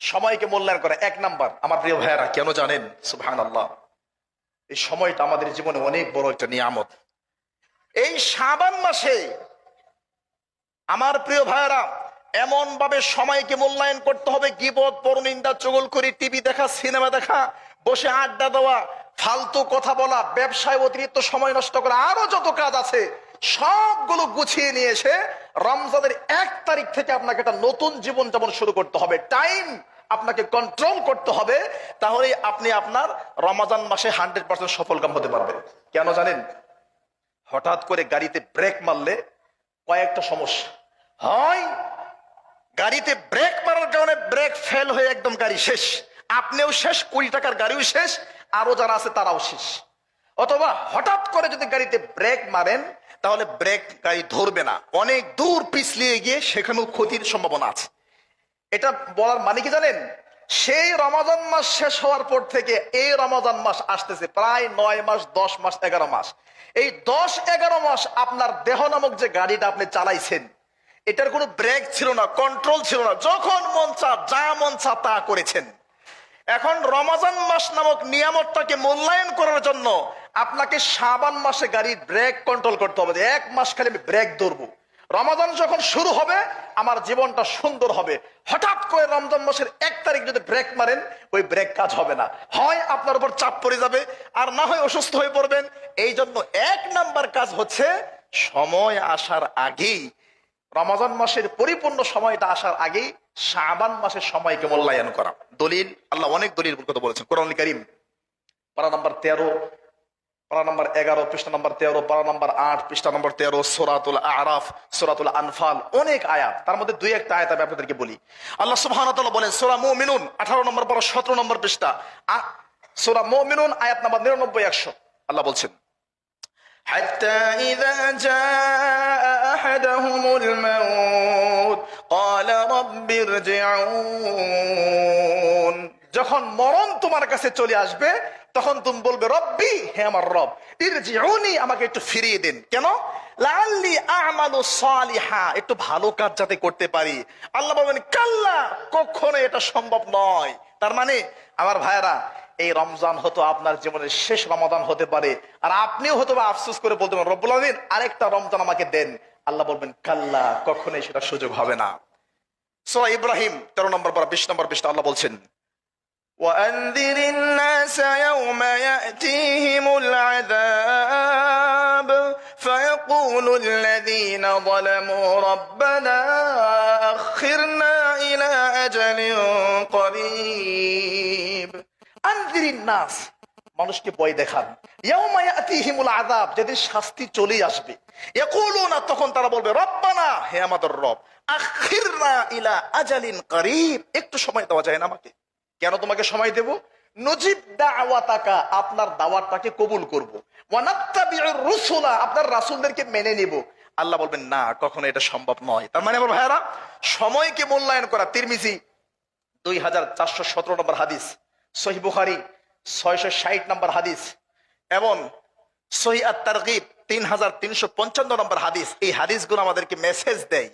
সময়কে মূল্যায়ন করে। এক নাম্বার, আমার প্রিয় ভাইয়েরা, কেন জানেন? সুহান আল্লাহ এই সময়টা আমাদের জীবনে অনেক বড় একটা নিয়ামত। এই সাবান মাসে, আমার প্রিয় ভাইয়েরা এমন ভাবে সময়কে মূল্যায়ন করতে হবে, গিবত, পরনিন্দা চগল করি টিভি দেখা, সিনেমা দেখা, বসে আড্ডা দেওয়া, ফালতু কথা বলা, ব্যবসায় অতিরিক্ত সময় নষ্ট করা, আরও যত কাজ আছে, সবগুলো গুছিয়ে নিয়ে এসে রমজানের এক তারিখ থেকে আপনাকে একটা নতুন জীবন যেমন শুরু করতে হবে। টাইম আপনাকে কন্ট্রোল করতে হবে, তাহলে আপনি আপনার রমাজান মাসে হান্ড্রেড পার্সেন্ট সফলকাম হতে পারবেন। কেন জানেন? হঠাৎ করে গাড়িতে ব্রেক মারলে কয়েকটা সমস্যা। হয়, গাড়িতে ব্রেক মারার কারণে ব্রেক ফেল হয়ে একদম গাড়ি শেষ। আপনিও শেষ, কুড়ি টাকার গাড়িও শেষ আরও যারা আছে তারাও শেষ। অথবা হঠাৎ করে যদি গাড়িতে ব্রেক মারেন, তাহলে ব্রেক গাড়ি ধরবে না। অনেক দূর পিছলিয়ে গিয়ে সেখানেও ক্ষতির সম্ভাবনা আছে। এটা বলার মানে কি জানেন? সেই রমাজান মাস শেষ হওয়ার পর থেকে এই রমাজান মাস আসতেছে প্রায় নয় মাস, দশ মাস, এগারো মাস। এই দশ, এগারো মাস আপনার দেহ নামক যে গাড়িটা আপনি চালাইছেন, এটার কোনো ব্রেক ছিল না কন্ট্রোল ছিল না। যখন মন চা যা মন চা তা করেছেন। এখন রমাজান মাস নামক নিয়ামতটাকে মূল্যায়ন করার জন্য আপনাকে সাবান মাসে গাড়ির ব্রেক কন্ট্রোল করতে হবে। এক মাস খালি আমি ব্রেক ধরবো। রমাজান যখন শুরু হবে, আমার জীবনটা সুন্দর হবে। হঠাৎ করে রমজান মাসের এক তারিখ যদি ব্রেক মারেন, ওই ব্রেক কাজ হবে না। হয় আপনার উপর চাপ পড়ে যাবে, আর না হয় অসুস্থ হয়ে পড়বেন। এই জন্য এক নাম্বার কাজ হচ্ছে সময় আসার আগেই রমাজান মাসের পরিপূর্ণ সময়টা আসার আগেই শাবান মাসের সময়কে মূল্যায়ন করা। দলিল, আল্লাহ অনেক দলিল কথা বলেছেন। কোরআন করিম, পারা নাম্বার তেরো পারা নাম্বার এগারো পৃষ্ঠা নাম্বার তেরো পারা নাম্বার আট পৃষ্ঠা নাম্বার তেরো সোরাতুল আরাফ সোরাতুল আনফাল অনেক আয়াত তার মধ্যে দুই একটা আয়াত আমি আপনাদেরকে বলি আল্লাহ সুবহান বলেন সোরা মুমিনুন আঠারো নম্বর পর সতেরো নম্বর পৃষ্ঠা আ- সোরা মুমিনুন আয়াত নাম্বার নিরানব্বই একশো আল্লাহ বলছেন حتى إذا جاء أحدهم الموت قال رب ارجعون যখন মরণ তোমার কাছে চলে আসবে, তখন তুমি বলবে, রব্বি, হে আমার রব, ইরজিউনি, আমাকে একটু ফিরিয়ে দিন। কেন? লাল্লি আমালু সালিহা, একটু ভালো কাজ যাতে করতে পারি। আল্লাহ বলবেন, কাল্লা, কখনো এটা সম্ভব নয়। তার মানে আমার এই রমজান হতো আপনার জীবনের শেষ রমাদান হতে পারে। আর আপনিও হয়তো বা আফসোস করে বলতে রব্বুল আলমিন, আরেকটা রমজান আমাকে দেন। আল্লাহ বলবেন, কাল্লা, কখনোই সেটা সুযোগ হবে না। সোরা ইব্রাহিম, তেরো নম্বর পর, বিশ নম্বর বিশটা আল্লাহ বলছেন وأنذر الناس يوم يأتيهم العذاب فيقول الذين ظلموا ربنا أخرنا إلى أجل قريب আনদিরিন নাস মানুষকে ভয় দেখান ইয়াউমা ইয়াতিহিমুল আযাব যেদিন শাস্তি চলে আসবে ইয়াকুলুনা তখন তারা বলবে রব্বানা হে আমাদের রব আখিরনা ইলা আজালিন করিব একটু সময় দেওয়া যায় না আমাকে কেন তোমাকে সময় দেব? নজিব দাওয়াতাকা, আপনার দাওয়াতটাকে কবুল করব। রুসুলা, আপনার রাসূলদেরকে মেনে নিব। আল্লাহ বলবেন, না, কখনো এটা সম্ভব নয়। তার মানে আমার ভাইয়ারা, সময়কে মূল্যায়ন করা, তিরমিজি দুই হাজার চারশো সতেরো নম্বর হাদিস সহি বুখারি ছয়শো ষাট নম্বর হাদিস, এবং সহি আত তারগিব তিন হাজার তিনশো পঞ্চান্ন নম্বর হাদিস। এই হাদিসগুলো আমাদেরকে মেসেজ দেয়।